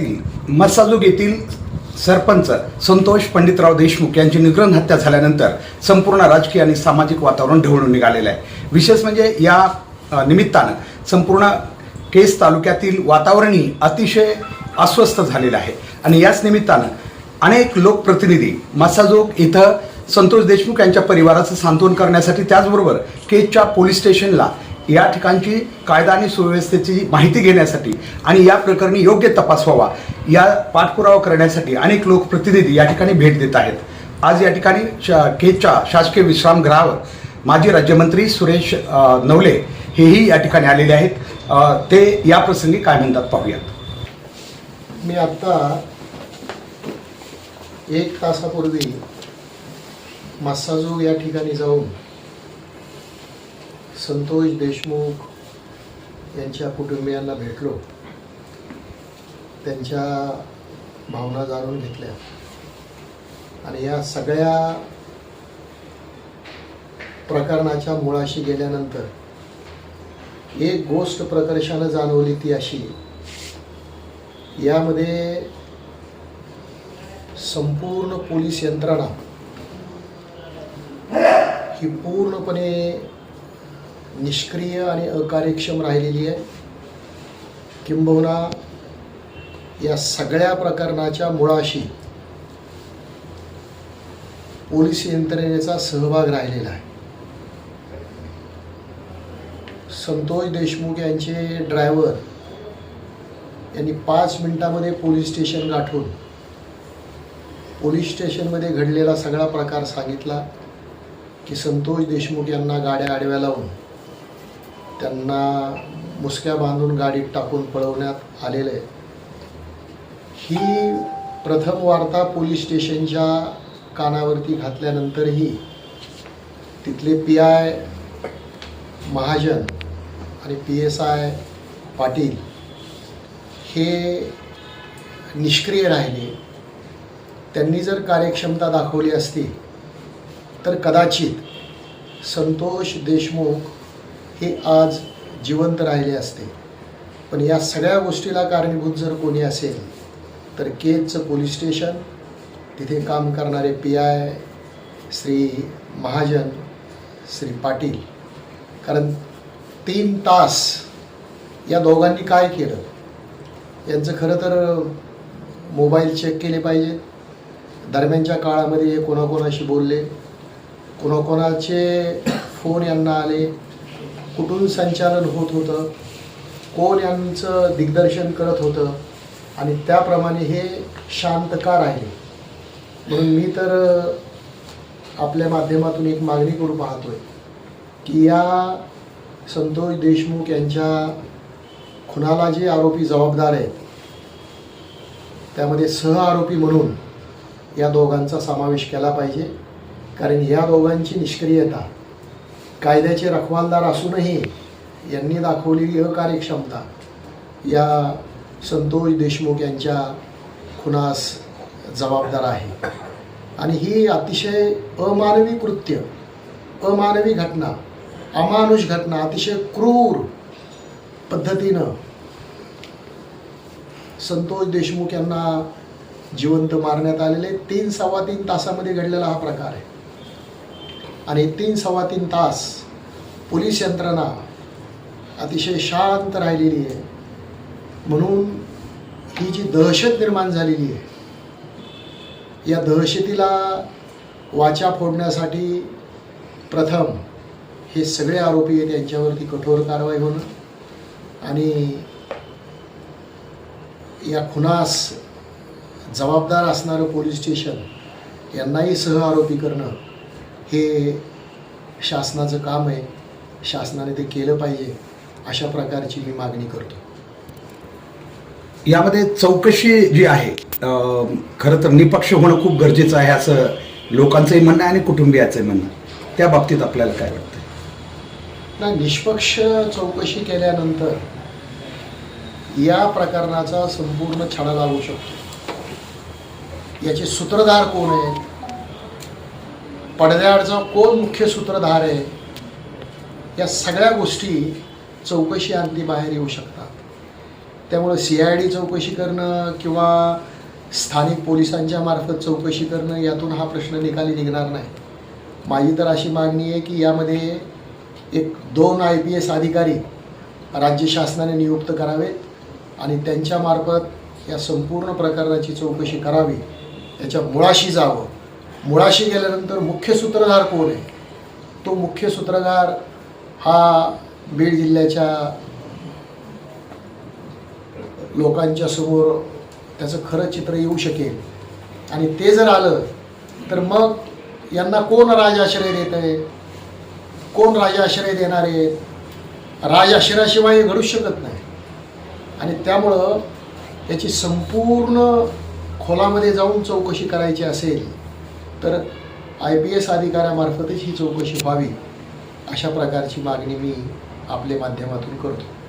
तालुक्यातील मसाजूग येथील सरपंच संतोष पंडितराव देशमुख यांची निग्रह हत्या झाल्यानंतर संपूर्ण राजकीय आणि सामाजिक वातावरण ढवळून निघालेलं आहे. विशेष म्हणजे या निमित्तानं संपूर्ण केस तालुक्यातील वातावरणही अतिशय अस्वस्थ झालेलं आहे. आणि याच निमित्तानं अनेक लोकप्रतिनिधी मसाजोग इथं संतोष देशमुख यांच्या परिवाराचं सांत्वन करण्यासाठी त्याचबरोबर केजच्या पोलीस स्टेशनला या ठिकाणची कायदा आणि सुव्यवस्थेची माहिती घेण्यासाठी आणि या प्रकरणी योग्य तपास व्हावा. या पाठपुरावा करण्यासाठी अनेक लोकप्रतिनिधी या ठिकाणी भेट देत आहेत. आज या ठिकाणी शा केच्या शासकीय विश्रामगृहावर माजी राज्यमंत्री सुरेश नवले हेही या ठिकाणी आलेले आहेत. ते या प्रसंगी काय म्हणतात पाहूयात. मी आत्ता एक तासापूर्वी मस्साजू या ठिकाणी जाऊन संतोष देशमुख यांच्या कुटुंबियांना भेटलो. त्यांच्या भावना जाणून घेतल्या. आणि या सगळ्या प्रकरणाच्या मुळाशी गेल्यानंतर एक गोष्ट प्रकर्षानं जाणवली ती अशी यामध्ये संपूर्ण पोलीस यंत्रणा ही पूर्णपणे निष्क्रिय आणि अकार्यक्षम राहिलेली आहे. किंबहुना या सगळ्या प्रकरणाच्या मुळाशी पोलीस यंत्रणेचा सहभाग राहिलेला आहे. संतोष देशमुख यांचे ड्रायव्हर यांनी पाच मिनिटामध्ये पोलीस स्टेशन गाठून पोलीस स्टेशनमध्ये घडलेला सगळा प्रकार सांगितला की संतोष देशमुख यांना गाड्या आडव्या लावून त्यांना मुसक्या बांधून गाडीत टाकून पळवण्यात आलेलं आहे. ही प्रथम वार्ता पोलीस स्टेशनच्या कानावरती घातल्यानंतरही तिथले पी आय महाजन आणि पी एस आय पाटील हे निष्क्रिय राहिले. त्यांनी जर कार्यक्षमता दाखवली असती तर कदाचित संतोष देशमुख हे आज जिवंत राहिले असते. पण या सगळ्या गोष्टीला कारणीभूत जर कोणी असेल तर केजचं पोलीस स्टेशन तिथे काम करणारे पी आय श्री महाजन श्री पाटील. कारण तीन तास या दोघांनी काय केलं? यांचं खरं तर मोबाईल चेक केले पाहिजेत दरम्यानच्या काळामध्ये हे कोणाकोणाशी बोलले कोणाकोणाचे फोन यांना आले कुठून संचालन होत होतं? कोण यांचं दिग्दर्शन करत होतं? आणि त्याप्रमाणे हे शांत का राहिले म्हणून मी तर आपल्या माध्यमातून एक मागणी करू पाहतोय की या संतोष देशमुख यांच्या खुनाला जे आरोपी जबाबदार आहेत त्यामध्ये सह आरोपी म्हणून या दोघांचा समावेश केला पाहिजे. कारण या दोघांची निष्क्रियता कायद्याचे रखवालदार असूनही यांनी दाखवलेली अकार्यक्षमता या संतोष देशमुख यांच्या खुनास जबाबदार आहे. आणि ही अतिशय अमानवी कृत्य अमानवी घटना अमानुष घटना अतिशय क्रूर पद्धतीनं संतोष देशमुख यांना जिवंत मारण्यात आलेले तीन सव्वा तीन तासामध्ये घडलेला हा प्रकार आहे. आणि तीन सव्वा तीन तास पोलीस यंत्रणा अतिशय शांत राहिलेली आहे. म्हणून ही जी दहशत निर्माण झालेली आहे या दहशतीला वाचा फोडण्यासाठी प्रथम हे सगळे आरोपी आहेत यांच्यावरती कठोर कारवाई होणं आणि या खुनास जबाबदार असणारं पोलीस स्टेशन यांनाही सह आरोपी करणं हे शासनाचं काम आहे शासनाने ते केलं पाहिजे अशा प्रकारची मी मागणी करतो. यामध्ये चौकशी जी आहे खरं तर निपक्ष होणं खूप गरजेचं आहे असं लोकांचंही म्हणणं आहे आणि कुटुंबियाचंही म्हणणं त्या बाबतीत आपल्याला काय वाटतं? ना निष्पक्ष चौकशी केल्यानंतर या प्रकरणाचा संपूर्ण छडा लागू शकतो. याचे सूत्रधार कोण आहेत? पडद्याआडचं कोण मुख्य सूत्रधार आहे या सगळ्या गोष्टी चौकशी अंती बाहेर येऊ शकतात. त्यामुळं सी आय डी चौकशी करणं किंवा स्थानिक पोलिसांच्या मार्फत चौकशी करणं यातून हा प्रश्न निकाली निघणार नाही. माझी तर अशी मागणी आहे की यामध्ये एक दोन आय पी एस अधिकारी राज्य शासनाने नियुक्त करावेत आणि त्यांच्यामार्फत या संपूर्ण प्रकरणाची चौकशी करावी याच्या मुळाशी जावं. मुळाशी गेल्यानंतर मुख्य सूत्रधार कोण आहे? तो मुख्य सूत्रधार हा बीड जिल्ह्याच्या लोकांच्या समोर त्याचं खरं चित्र येऊ शकेल. आणि ते जर आलं तर मग यांना कोण राजाश्रय देत आहे? कोण राजाश्रय देणार आहे? राजाश्रयाशिवाय हे घडूच शकत नाही. आणि त्यामुळं याची संपूर्ण खोलामध्ये जाऊन चौकशी करायची असेल तर आय पी एस अधिकाऱ्यामार्फतच ही चौकशी व्हावी अशा प्रकारची मागणी मी आपल्या माध्यमातून करतो.